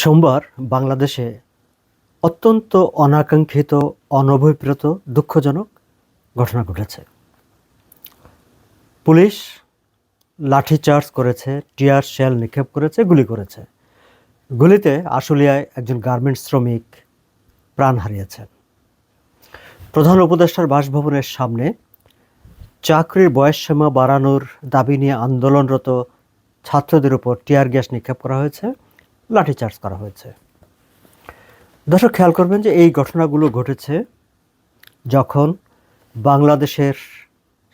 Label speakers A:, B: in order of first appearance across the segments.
A: সোমবার বাংলাদেশে অত্যন্ত অনাকাঙ্ক্ষিত, অনভিপ্রেত, দুঃখজনক ঘটনা ঘটেছে। পুলিশ লাঠিচার্জ করেছে, টিয়ার শেল নিক্ষেপ করেছে, গুলি করেছে। গুলিতে আশুলিয়ায় একজন গার্মেন্টস শ্রমিক প্রাণ হারিয়েছেন প্রধান উপদেষ্টার বাসভবনের সামনে চাকরির বয়সসীমা বাড়ানোর দাবি নিয়ে আন্দোলনরত ছাত্রদের উপর টিয়ার গ্যাস নিক্ষেপ করা হয়েছে। লাঠিচার্জ করা হয়েছে। দর্শক, খেয়াল করবেন যে এই ঘটনাগুলো ঘটেছে যখন বাংলাদেশের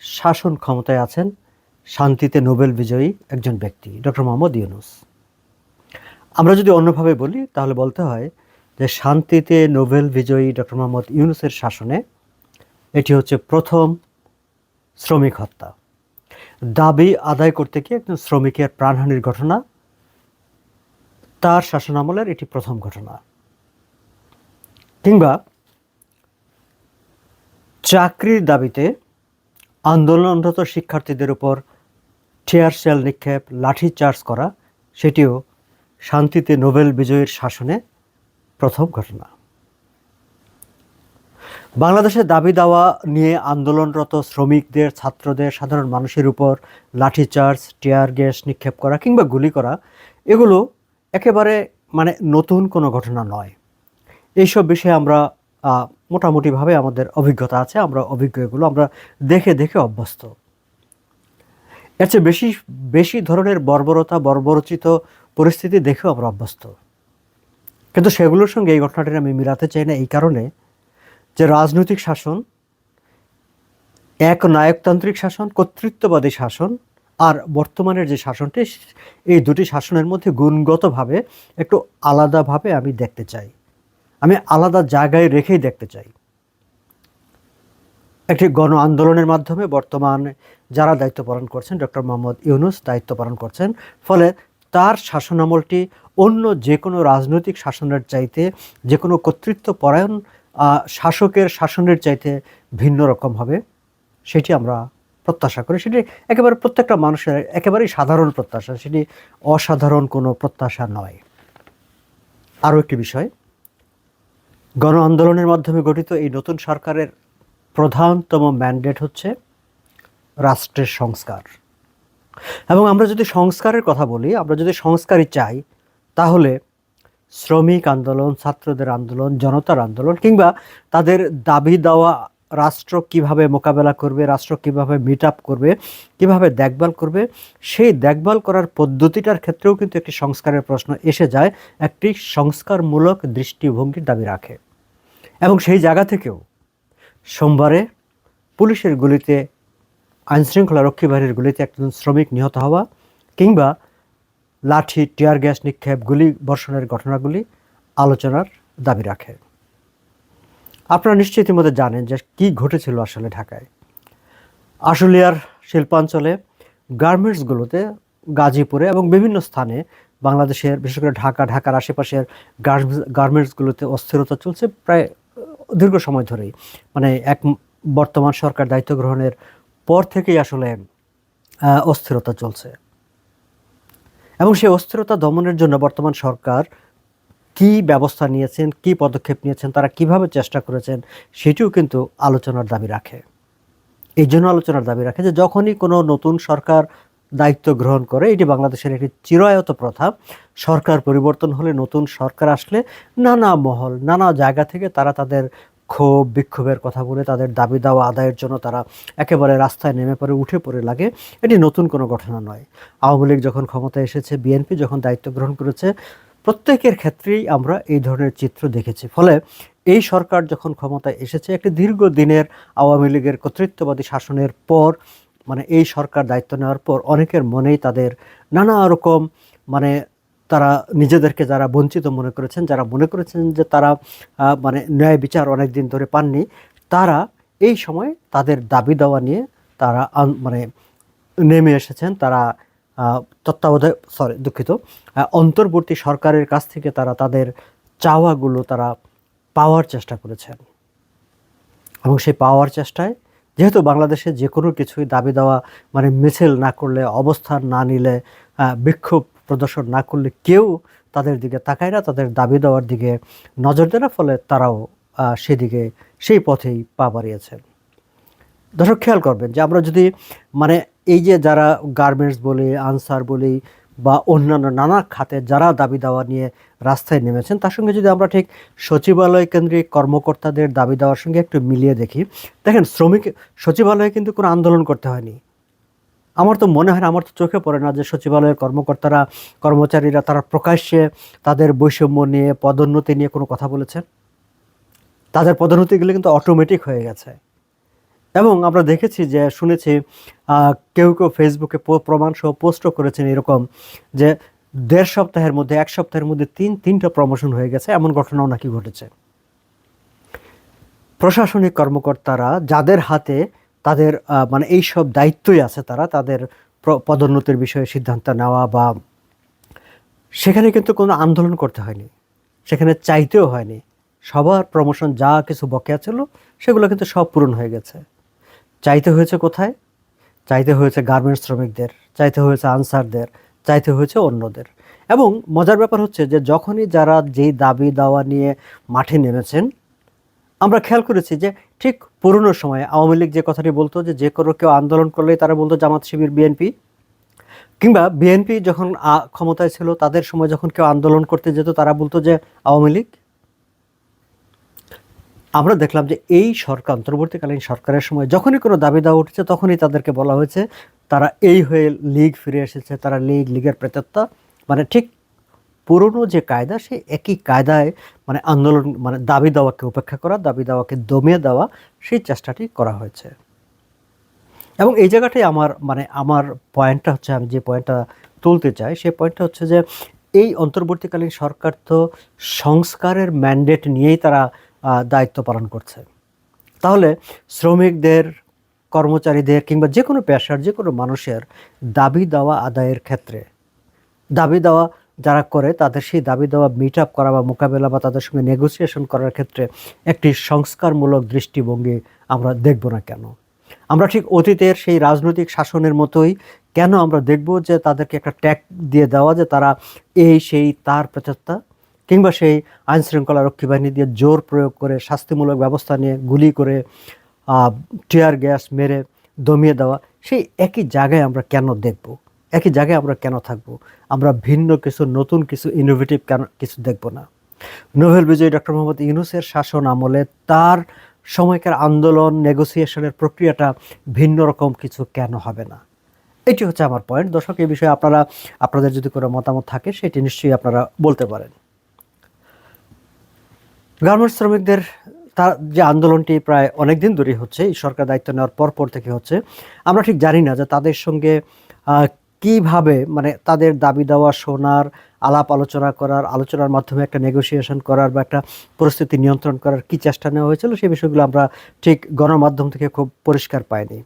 A: শাসন ক্ষমতায় আছেন শান্তিতে নোবেল বিজয়ী একজন ব্যক্তি, ডক্টর মোহাম্মদ ইউনুস। আমরা যদি অন্যভাবে বলি, তাহলে বলতে হয় যে শান্তিতে নোবেল বিজয়ী ডক্টর মোহাম্মদ ইউনুসের শাসনে এটি হচ্ছে প্রথম শ্রমিক হত্যা। দাবি আদায় করতে গিয়ে একজন শ্রমিকের প্রাণহানির ঘটনা তার শাসনামলের এটি প্রথম ঘটনা। কিংবা চাকরির দাবিতে আন্দোলনরত শিক্ষার্থীদের উপর টিয়ার সেল নিক্ষেপ, লাঠি চার্জ করা, সেটিও শান্তিতে নোবেল বিজয়ীর শাসনে প্রথম ঘটনা। বাংলাদেশের দাবি দাওয়া নিয়ে আন্দোলনরত শ্রমিকদের, ছাত্রদের, সাধারণ মানুষের উপর লাঠিচার্জ টিয়ার গ্যাস নিক্ষেপ করা কিংবা গুলি করা, এগুলো একেবারে মানে নতুন কোনো ঘটনা নয়। এইসব বিষয়ে আমরা মোটামুটিভাবে আমাদের অভিজ্ঞতা আছে, আমরা অভিজ্ঞ এগুলো আমরা দেখে দেখে অভ্যস্ত। এর চেয়ে বেশি বেশি ধরনের বর্বরতা, বর্বরচিত পরিস্থিতি দেখেও আমরা অভ্যস্ত। কিন্তু সেগুলোর সঙ্গে এই ঘটনাটি আমি মিলাতে চাই না এই কারণে যে রাজনৈতিক শাসন এক নায়কতান্ত্রিক শাসন, কর্তৃত্ববাদী শাসন আর বর্তমানের যে শাসনটি, এই দুটি শাসনের মধ্যে গুণগতভাবে একটু আলাদাভাবে আমি দেখতে চাই। আমি আলাদা জায়গায় রেখেই দেখতে চাই। একটি গণ আন্দোলনের মাধ্যমে বর্তমান যারা দায়িত্ব পালন করছেন, ডক্টর মোহাম্মদ ইউনুস দায়িত্ব পালন করছেন, ফলে তার শাসনামলটি অন্য যে কোনো রাজনৈতিক শাসনের চাইতে যে কোনো কর্তৃত্ব পরায়ণ শাসকের শাসনের চাইতে ভিন্ন রকম হবে। সেটি আমরা প্রত্যাশা করি, সেটি একেবারে প্রত্যেকটা মানুষের একেবারেই সাধারণ প্রত্যাশা, সেটি অসাধারণ কোনো প্রত্যাশা নয়। আরও একটি বিষয়, গণ আন্দোলনের মাধ্যমে গঠিত এই নতুন সরকারের প্রধানতম ম্যান্ডেট হচ্ছে রাষ্ট্রের সংস্কার। এবং আমরা যদি সংস্কারের কথা বলি, আমরা যদি সংস্কারই চাই, তাহলে শ্রমিক আন্দোলন, ছাত্রদের আন্দোলন, জনতার আন্দোলন, কিংবা তাদের দাবি দেওয়া রাষ্ট্র কীভাবে মোকাবেলা করবে, রাষ্ট্র কীভাবে মিট আপ করবে, কীভাবে দেখভাল করবে, সেই দেখভাল করার পদ্ধতিটার ক্ষেত্রেও কিন্তু একটি সংস্কারের প্রশ্ন এসে যায়, একটি সংস্কারমূলক দৃষ্টিভঙ্গির দাবি রাখে। এবং সেই জায়গা থেকেও সোমবারে পুলিশের গুলিতে, আইনশৃঙ্খলা রক্ষী বাহিনীর গুলিতে একজন শ্রমিক নিহত হওয়া কিংবা লাঠি, টিয়ার গ্যাস নিক্ষেপ, গুলি বর্ষণের ঘটনাগুলি আলোচনার দাবি রাখে। আপনারা নিশ্চয়ই ইতিমধ্যে জানেন যে কি ঘটেছিল আসলে ঢাকায়। আশুলিয়ার শিল্পাঞ্চলে গার্মেন্টসগুলোতে গাজীপুরে এবং বিভিন্ন স্থানে বাংলাদেশের, বিশেষ করে ঢাকা, ঢাকার আশেপাশের গার্মেন্টসগুলোতে অস্থিরতা চলছে প্রায়, দীর্ঘ সময় ধরেই। মানে এক বর্তমান সরকার দায়িত্ব গ্রহণের পর থেকেই আসলে অস্থিরতা চলছে। এবং সেই অস্থিরতা দমনের জন্য বর্তমান সরকার কি ব্যবস্থা নিয়েছেন, কি পদক্ষেপ নিয়েছেন, তারা কীভাবে চেষ্টা করেছেন, সেটিও কিন্তু আলোচনার দাবি রাখে। এই জন্য আলোচনার দাবি রাখে যে যখনই কোনো নতুন সরকার দায়িত্ব গ্রহণ করে, এটি বাংলাদেশের একটি চিরায়ত প্রথা, সরকার পরিবর্তন হলে নতুন সরকার আসলে নানা মহল, নানা জায়গা থেকে তারা তাদের ক্ষোভ, বিক্ষোভের কথা বলে তাদের দাবি দাওয়া আদায়ের জন্য তারা একেবারে রাস্তায় নেমে পড়ে, উঠে পড়ে লাগে, এটি নতুন কোনো ঘটনা নয়। আওয়ামী লীগ যখন ক্ষমতায় এসেছে, বিএনপি যখন দায়িত্ব গ্রহণ করেছে প্রত্যেকের ক্ষেত্রেই আমরা এই ধরনের চিত্র দেখেছি। ফলে এই সরকার যখন ক্ষমতায় এসেছে, একটি দীর্ঘ দিনের আওয়ামী লীগের কর্তৃত্ববাদী শাসনের পর মানে এই সরকার দায়িত্ব নেওয়ার পর, অনেকের মনেই তাদের নানা রকম মানে তারা নিজেদেরকে যারা বঞ্চিত মনে করেছেন, যারা মনে করেছেন যে তারা মানে ন্যায় বিচার অনেক দিন ধরে পাননি, তারা এই সময় তাদের দাবি দেওয়া নিয়ে তারা মানে নেমে এসেছেন, তারা তত্ত্বাবধায়ক সরি দুঃখিত অন্তর্বর্তী সরকারের কাছ থেকে তারা তাদের চাওয়াগুলো তারা পাওয়ার চেষ্টা করেছেন। এবং সেই পাওয়ার চেষ্টায় যেহেতু বাংলাদেশে যে কোনো কিছুই দাবি দেওয়া মানে মিছিল না করলে, অবস্থান না নিলে বিক্ষোভ প্রদর্শন না করলে কেউ তাদের দিকে তাকায় না, তাদের দাবি দেওয়ার দিকে নজর দেয় না, ফলে তারাও সেদিকে সেই পথেই পা বাড়িয়েছেন। দর্শক, খেয়াল করবেন যে আমরা যদি মানে এই যে যারা গার্মেন্টস বলে, আনসার বলি বা অন্যান্য নানা খাতে যারা দাবি দাওয়া নিয়ে রাস্তায় নেমেছেন, তার সঙ্গে যদি আমরা ঠিক সচিবালয় কেন্দ্রিক কর্মকর্তাদের দাবি দেওয়ার সঙ্গে একটু মিলিয়ে দেখি, দেখেন শ্রমিক, সচিবালয়ে কিন্তু কোনো আন্দোলন করতে হয়নি। আমার তো মনে হয় না, আমার তো চোখে পড়ে না যে সচিবালয়ের কর্মকর্তারা, কর্মচারীরা তারা প্রকাশ্যে তাদের বৈষম্য নিয়ে, পদোন্নতি নিয়ে কোনো কথা বলেছেন। তাদের পদোন্নতিগুলো কিন্তু অটোমেটিক হয়ে গেছে। এবং আমরা দেখেছি যে, শুনেছি কেউ কেউ ফেসবুকে প- প্রমাণ সহ পোস্টও করেছেন এরকম যে, দেড় সপ্তাহের মধ্যে, এক সপ্তাহের মধ্যে তিন, তিনটা প্রমোশন হয়ে গেছে, এমন ঘটনাও নাকি ঘটেছে। প্রশাসনিক কর্মকর্তারা যাদের হাতে তাদের মানে এই সব দায়িত্বই আছে তারা, তাদের পদোন্নতির বিষয়ে সিদ্ধান্ত নেওয়া বা সেখানে কিন্তু কোনো আন্দোলন করতে হয়নি, সেখানে চাইতেও হয়নি। সবার প্রমোশন যা কিছু বকেয়া ছিল, সেগুলো কিন্তু সব পূরণ হয়ে গেছে। চাইতে হয়েছে কোথায়? চাইতে হয়েছে গার্মেন্টস শ্রমিকদের, চাইতে হয়েছে আনসারদের, চাইতে হয়েছে অন্যদের। এবং মজার ব্যাপার হচ্ছে যে যখনই যারা যেই দাবি দাওয়া নিয়ে মাঠে নেমেছেন, আমরা খেয়াল করেছি যে ঠিক পুরনো সময়ে আওয়ামী লীগ যে কথাটি বলতো যে যে কোনো কেউ আন্দোলন করলেই তারা বলতো জামাত শিবির, বিএনপি। কিংবা বিএনপি যখন ক্ষমতায় ছিল, তাদের সময় যখন কেউ আন্দোলন করতে যেত, তারা বলতো যে আওয়ামী লীগ আমরা দেখলাম যে এই সরকার, অন্তর্বর্তীকালীন সরকারের সময় যখনই কোনো দাবি দেওয়া উঠেছে, তখনই তাদেরকে বলা হয়েছে, তারা এই হয়ে লীগ ফিরে এসেছে, তারা লীগ, লীগের প্রেতাত্মা। মানে ঠিক পুরনো যে কায়দা, সেই একই কায়দায় মানে আন্দোলন মানে দাবি দেওয়াকে উপেক্ষা করা, দাবি দেওয়াকে দমিয়ে দেওয়া, সেই চেষ্টাটি করা হয়েছে। এবং এই জায়গাটাই আমার মানে আমার পয়েন্টটা হচ্ছে, আমি যে পয়েন্টটা তুলতে চাই, সেই পয়েন্টটা হচ্ছে যে, এই অন্তর্বর্তীকালীন সরকার তো সংস্কারের ম্যান্ডেট নিয়েই তারা দায়িত্ব পালন করছে। তাহলে শ্রমিকদের, কর্মচারীদের কিংবা যে কোনো পেশার যে কোনো মানুষের দাবি দেওয়া আদায়ের ক্ষেত্রে, দাবি দেওয়া যারা করে তাদের সেই দাবি দেওয়া মিট আপ করা বা মোকাবেলা বা তাদের সঙ্গে নেগোসিয়েশন করার ক্ষেত্রে একটি সংস্কারমূলক দৃষ্টিভঙ্গি আমরা দেখব না কেন? আমরা ঠিক অতীতের সেই রাজনৈতিক শাসনের মতোই কেন আমরা দেখব যে তাদেরকে একটা ট্যাগ দিয়ে দেওয়া যে তারা এই, সেই, তার প্রচেষ্টা কিংবা সেই আইন শৃঙ্খলা রক্ষী বাহিনী দিয়ে জোর প্রয়োগ করে শাস্তিমূলক ব্যবস্থা নিয়ে গুলি করে টিয়ার গ্যাস মেরে দমিয়ে দেওয়া, সেই একই জায়গায় আমরা কেন দেখব? একই জায়গায় আমরা কেন থাকব? আমরা ভিন্ন কিছু, নতুন কিছু ইনোভেটিভ কেন কিছু দেখব না? নোবেল বিজয়ী ডক্টর মোহাম্মদ ইউনুসের শাসন আমলে তার সময়কার আন্দোলন নেগোসিয়েশনের প্রক্রিয়াটা ভিন্ন রকম কিছু কেন হবে না? এটি হচ্ছে আমার পয়েন্ট দর্শক, এই বিষয়ে আপনারা, আপনাদের যদি কোনো মতামত থাকে, সেটি নিশ্চয়ই আপনারা বলতে পারেন। গার্মেন্টস শ্রমিকদের তার যে আন্দোলনটি প্রায় অনেক দিন ধরেই হচ্ছে, এই সরকার দায়িত্ব নেওয়ার পর পর থেকে হচ্ছে, আমরা ঠিক জানি না যে তাদের সঙ্গে কীভাবে মানে তাদের দাবি দেওয়া, শোনার, আলাপ আলোচনা করার, আলোচনার মাধ্যমে একটা নেগোসিয়েশন করার বা একটা পরিস্থিতি নিয়ন্ত্রণ করার কি চেষ্টা নেওয়া হয়েছিল সেই বিষয়গুলো আমরা ঠিক গণমাধ্যম থেকে খুব পরিষ্কার পাইনি।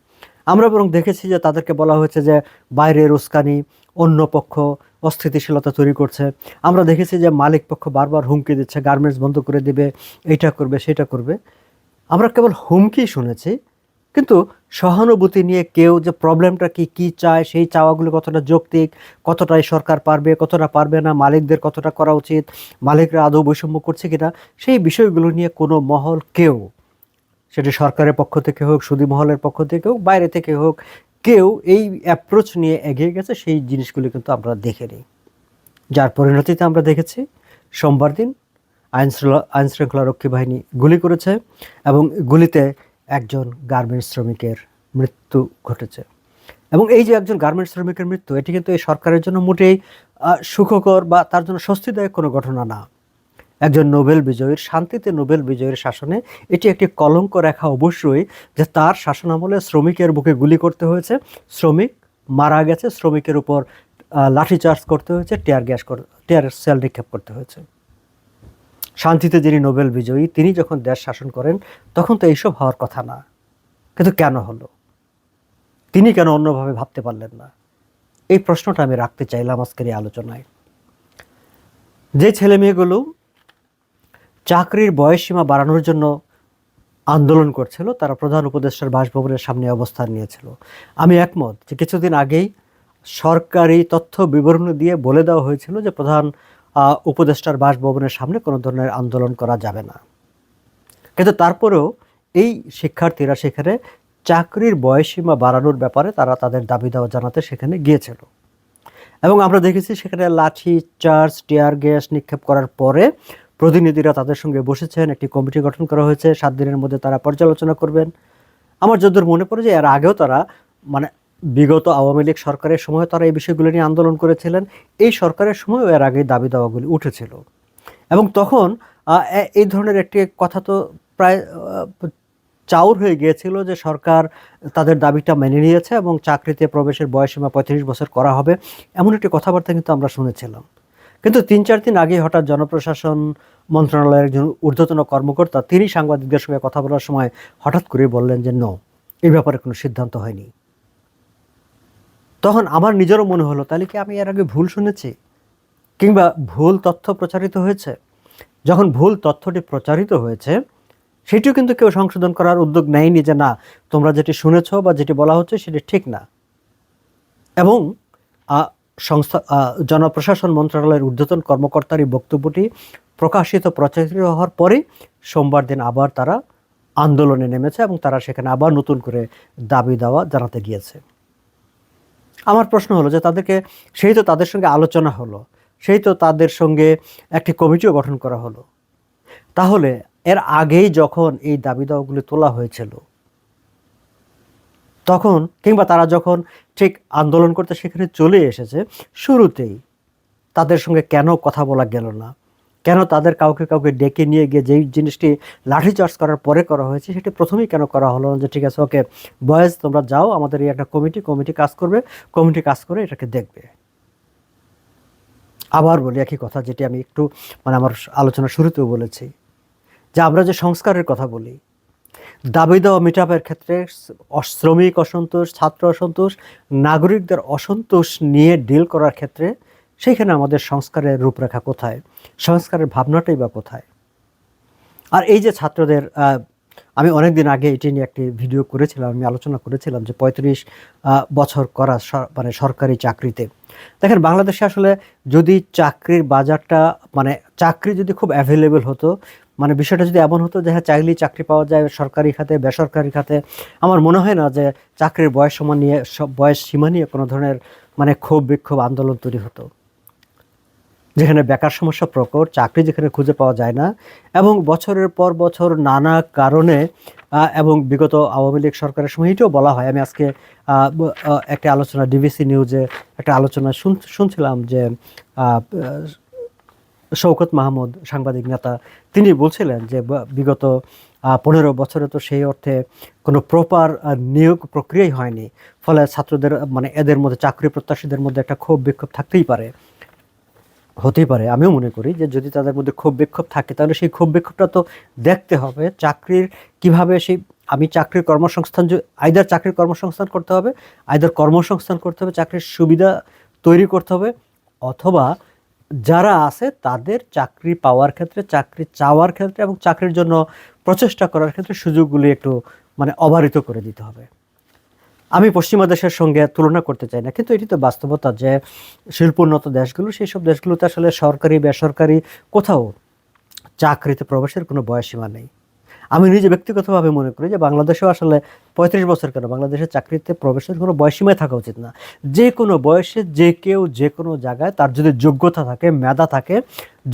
A: আমরা বরং দেখেছি যে তাদেরকে বলা হয়েছে যে বাইরের উস্কানি অন্য পক্ষ অস্থিতিশীলতা তৈরি করছে। আমরা দেখেছি যে মালিক পক্ষ বারবার হুমকি দিচ্ছে গার্মেন্টস বন্ধ করে দিবে, এইটা করবে, সেটা করবে। আমরা কেবল হুমকি শুনেছি, কিন্তু সহানুভূতি নিয়ে কেউ যে প্রবলেমটা কি কি চায়, সেই চাওয়াগুলো কতটা যৌক্তিক, কতটাই সরকার পারবে, কতটা পারবে না, মালিকদের কতটা করা উচিত, মালিকরা আদৌ বৈষম্য করছে কিনা, সেই বিষয়গুলো নিয়ে কোনো মহল কেউ, সেটি সরকারের পক্ষ থেকে হোক সুদী মহলের পক্ষ থেকে হোক, বাইরে থেকে হোক কেউ এই অ্যাপ্রোচ নিয়ে এগিয়ে গেছে, সেই জিনিসগুলি কিন্তু আমরা দেখিনি যার পরিণতিতে আমরা দেখেছি, সোমবার দিন আইন শৃঙ্খলা আইন শৃঙ্খলা রক্ষী বাহিনী গুলি করেছে এবং গুলিতে একজন গার্মেন্টস শ্রমিকের মৃত্যু ঘটেছে। এবং এই যে একজন গার্মেন্টস শ্রমিকের মৃত্যু, এটি কিন্তু এই সরকারের জন্য মোটেই সুখকর বা তার জন্য স্বস্তিদায়ক কোনো ঘটনা না। একজন নোবেল বিজয়ীর, শান্তিতে নোবেল বিজয়ীর শাসনে এটি একটি কলঙ্ক রেখা অবশ্যই যে তার শাসনামলে শ্রমিকের বুকে গুলি করতে হয়েছে। শ্রমিক মারা গেছে, শ্রমিকের উপর লাঠিচার্জ করতে হয়েছে, টিয়ার গ্যাস টিয়ার সেল নিক্ষেপ করতে হয়েছে। শান্তিতে যিনি নোবেল বিজয়ী, তিনি যখন দেশ শাসন করেন, তখন তো এইসব হওয়ার কথা না। কিন্তু কেন হলো? তিনি কেন অন্যভাবে ভাবতে পারলেন না? এই প্রশ্নটা আমি রাখতে চাইলাম আজকের এই আলোচনায়। যে ছেলে মেয়েগুলো চাকরির বয়সসীমা বাড়ানোর জন্য আন্দোলন করছিল, তারা প্রধান উপদেষ্টার বাসভবনের সামনে অবস্থান নিয়েছিল। আমি একমত যে কিছুদিন আগেই সরকারি তথ্য বিবরণ দিয়ে বলে দেওয়া হয়েছিল যে প্রধান উপদেষ্টার বাসভবনের সামনে কোনো ধরনের আন্দোলন করা যাবে না। কিন্তু তারপরেও এই শিক্ষার্থীরা সেখানে চাকরির বয়সীমা বাড়ানোর ব্যাপারে তারা তাদের দাবি দাওয়া জানাতে সেখানে গিয়েছিল। এবং আমরা দেখেছি সেখানে লাঠি, চার্জ, টিয়ার গ্যাস নিক্ষেপ করার পরে প্রতিনিধিরা তাদের সঙ্গে বসেছেন, একটি কমিটি গঠন করা হয়েছে, সাত দিনের মধ্যে তারা পর্যালোচনা করবেন। আমার যদ্দূর মনে পড়ে যে এর আগেও তারা মানে বিগত আওয়ামী লীগ সরকারের সময় তারা এই বিষয়গুলো নিয়ে আন্দোলন করেছিলেন, এই সরকারের সময়ও এর আগে দাবি দাওয়াগুলি উঠেছিল। এবং তখন এই ধরনের একটি কথা তো প্রায় চাউর হয়ে গিয়েছিল যে সরকার তাদের দাবিটা মেনে নিয়েছে এবং চাকরিতে প্রবেশের বয়সীমা পঁয়ত্রিশ বছর করা হবে, এমন একটি কথাবার্তা কিন্তু আমরা শুনেছিলাম। কিন্তু তিন, চার দিন আগে হঠাৎ জনপ্রশাসন মন্ত্রণালয়ের একজন ঊর্ধ্বতন কর্মকর্তা, তিনি সাংবাদিকদের সঙ্গে কথা বলার সময় হঠাৎ করে বললেন যে, ন এই ব্যাপারে কোনো সিদ্ধান্ত হয়নি। তখন আমার নিজেরও মনে হলো, তাহলে কি আমি এর আগে ভুল শুনেছি? কিংবা ভুল তথ্য প্রচারিত হয়েছে? যখন ভুল তথ্যটি প্রচারিত হয়েছে, সেটিও কিন্তু কেউ সংশোধন করার উদ্যোগ নেয়নি যে, না, তোমরা যেটি শুনেছ বা যেটি বলা হচ্ছে সেটি ঠিক না। এবং সংস্থা জনপ্রশাসন মন্ত্রণালয়ের ঊর্ধ্বতন কর্মকর্তার এই বক্তব্যটি প্রকাশিত প্রচারিত হওয়ার পরেই সোমবার দিন আবার তারা আন্দোলনে নেমেছে এবং তারা সেখানে আবার নতুন করে দাবি দেওয়া জানাতে গিয়েছে। আমার প্রশ্ন হলো যে তাদেরকে, সেই তো তাদের সঙ্গে আলোচনা হলো, সেই তো তাদের সঙ্গে একটি কমিটিও গঠন করা হলো। তাহলে এর আগেই যখন এই দাবি দাওয়াগুলি তোলা হয়েছিল তখন কিংবা তারা যখন ঠিক আন্দোলন করতে সেখানে চলে এসেছে, শুরুতেই তাদের সঙ্গে কেন কথা বলা গেল না? কেন তাদের কাউকে কাউকে ডেকে নিয়ে গিয়ে যেই জিনিসটি লাঠিচার্জ করার পরে করা হয়েছে, সেটি প্রথমেই কেন করা হলো না? যে ঠিক আছে, ওকে বয়েজ, তোমরা যাও, আমাদের এই একটা কমিটি কমিটি কাজ করবে, কমিটি কাজ করে এটাকে দেখবে। আবার বলি একই কথা যেটি আমি একটু মানে আমার আলোচনা শুরুতেও বলেছি। যে আমরা যে সংস্কারের কথা বলি দাবি দেওয়া মিটাপের ক্ষেত্রে শ্রমিক অসন্তোষ, ছাত্র অসন্তোষ, নাগরিকদের অসন্তোষ নিয়ে ডিল করার ক্ষেত্রে সেইখানে আমাদের সংস্কারের রূপরেখা কোথায়? সংস্কারের ভাবনাটাই বা কোথায়? আর এই যে ছাত্রদের আমি অনেক দিন আগে এটি নিয়ে একটি ভিডিও করেছিলাম, আমি আলোচনা করেছিলাম যে পঁয়ত্রিশ বছর করা মানে সরকারি চাকরিতে। দেখেন, বাংলাদেশে আসলে যদি চাকরির বাজারটা মানে চাকরি যদি খুব অ্যাভেলেবেল হতো মানে বিষয়টা যদি এমন হতো যে হ্যাঁ চাইলেই চাকরি পাওয়া যায় সরকারি খাতে, বেসরকারি খাতে, আমার মনে হয় না যে চাকরির বয়স সীমা নিয়ে, সব বয়স সীমা নিয়ে কোনো ধরনের মানে ক্ষোভ বিক্ষোভ আন্দোলন তৈরি হতো। যেখানে বেকার সমস্যা প্রকট, চাকরি যেখানে খুঁজে পাওয়া যায় না, এবং বছরের পর বছর নানা কারণে এবং বিগত আওয়ামী লীগ সরকারের সময় এটাও বলা হয়, আমি আজকে একটা আলোচনা, ডিবিসি নিউজে একটা আলোচনা শুন- শুনছিলাম যে শৌকত মাহমুদ, সাংবাদিক নেতা, তিনি বলছিলেন যে বিগত পনেরো বছরে তো সেই অর্থে কোনো প্রপার নিয়োগ প্রক্রিয়াই হয়নি। ফলে ছাত্রদের মানে এদের মধ্যে, চাকরি প্রত্যাশীদের মধ্যে একটা ক্ষোভ বিক্ষোভ থাকতেই পারে। হতেই পারে। আমিও মনে করি যে, যদি তাদের মধ্যে ক্ষোভ বিক্ষোভ থাকে, তাহলে সেই ক্ষোভ বিক্ষোভটা তো দেখতে হবে। চাকরির কীভাবে সেই, আমি চাকরির কর্মসংস্থান আইদার চাকরির কর্মসংস্থান করতে হবে আইদার কর্মসংস্থান করতে হবে, চাকরির সুবিধা তৈরি করতে হবে, অথবা যারা আছে, তাদের চাকরি পাওয়ার ক্ষেত্রে, চাকরি চাওয়ার ক্ষেত্রে এবং চাকরির জন্য প্রচেষ্টা করার ক্ষেত্রে সুযোগগুলি একটু মানে অবারিত করে দিতে হবে। আমি পশ্চিমা দেশের সঙ্গে তুলনা করতে চাই না, কিন্তু এটি তো বাস্তবতা যে শিল্পোন্নত দেশগুলো, সেই সব দেশগুলোতে আসলে সরকারি, বেসরকারি কোথাও চাকরিতে প্রবেশের কোনো বয়সীমা নেই। আমি নিজে ব্যক্তিগতভাবে মনে করি যে বাংলাদেশেও আসলে পঁয়ত্রিশ বছর কেন বাংলাদেশের চাকরিতে প্রবেশের কোনো বয়সীমায় থাকা উচিত না। যে কোনো বয়সে যে কেউ যে কোনো জায়গায় তার যদি যোগ্যতা থাকে, মেধা থাকে,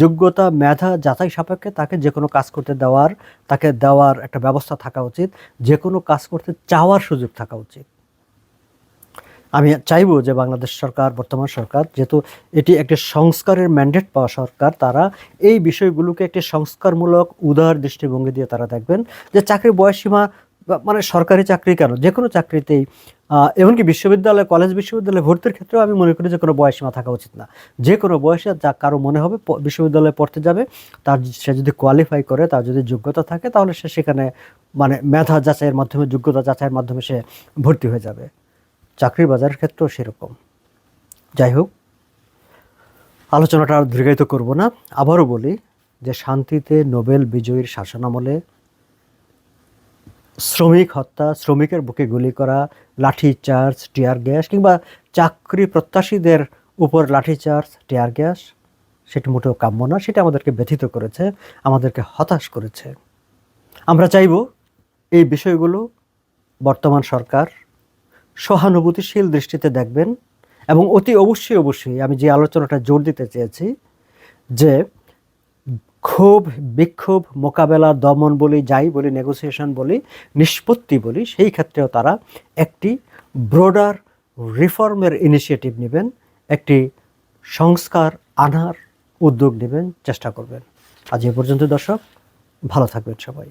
A: যোগ্যতা, মেধা যাচাই সাপেক্ষে তাকে যে কোনো কাজ করতে দেওয়ার, তাকে দেওয়ার একটা ব্যবস্থা থাকা উচিত। যে কোনো কাজ করতে চাওয়ার সুযোগ থাকা উচিত। আমি চাইব যে বাংলাদেশ সরকার, বর্তমান সরকার, যেহেতু এটি একটি সংস্কারের ম্যান্ডেট পাওয়া সরকার, তারা এই বিষয়গুলোকে একটি সংস্কারমূলক উদার দৃষ্টিভঙ্গি দিয়ে তারা দেখবেন যে চাকরির বয়সসীমা মানে সরকারি চাকরি কেন? যে কোনো চাকরিতেই এমনকি বিশ্ববিদ্যালয়, কলেজ বিশ্ববিদ্যালয়ে ভর্তির ক্ষেত্রেও আমি মনে করি যে কোনো বয়সীমা থাকা উচিত না। যে কোনো বয়সে যা কারও মনে হবে বিশ্ববিদ্যালয়ে পড়তে যাবে, তার সে যদি কোয়ালিফাই করে, তার যদি যোগ্যতা থাকে, তাহলে সে সেখানে মানে মেধা যাচাইয়ের মাধ্যমে, যোগ্যতা যাচাইয়ের মাধ্যমে সে ভর্তি হয়ে যাবে। চাকরির বাজারের ক্ষেত্রেও সেরকম। যাই হোক, আলোচনাটা আর দীর্ঘায়িত করব না। আবারও বলি যে শান্তিতে নোবেল বিজয়ীর শাসনামলে শ্রমিক হত্যা, শ্রমিকের বুকে গুলি করা, লাঠি, চার্জ, টিয়ার গ্যাস কিংবা চাকরি প্রত্যাশীদের উপর লাঠি, চার্জ, টিয়ার গ্যাস, সেটি মোটেও কাম্য না, সেটা আমাদেরকে ব্যথিত করেছে, আমাদেরকে হতাশ করেছে। আমরা চাইব এই বিষয়গুলো বর্তমান সরকার সহানুভূতিশীল দৃষ্টিতে দেখবেন এবং অতি অবশ্যই অবশ্যই আমি যে আলোচনাটা জোর দিতে চেয়েছি যে ক্ষোভ, বিক্ষোভ, মোকাবেলা, দমন বলি, যাই বলি নেগোসিয়েশন বলি, নিষ্পত্তি বলি, সেই ক্ষেত্রেও তারা একটি ব্রডার রিফর্মের ইনিশিয়েটিভ নেবেন, একটি সংস্কার আনার উদ্যোগ নেবেন, চেষ্টা করবেন। আজ এ পর্যন্ত দর্শক, ভালো থাকবেন সবাই।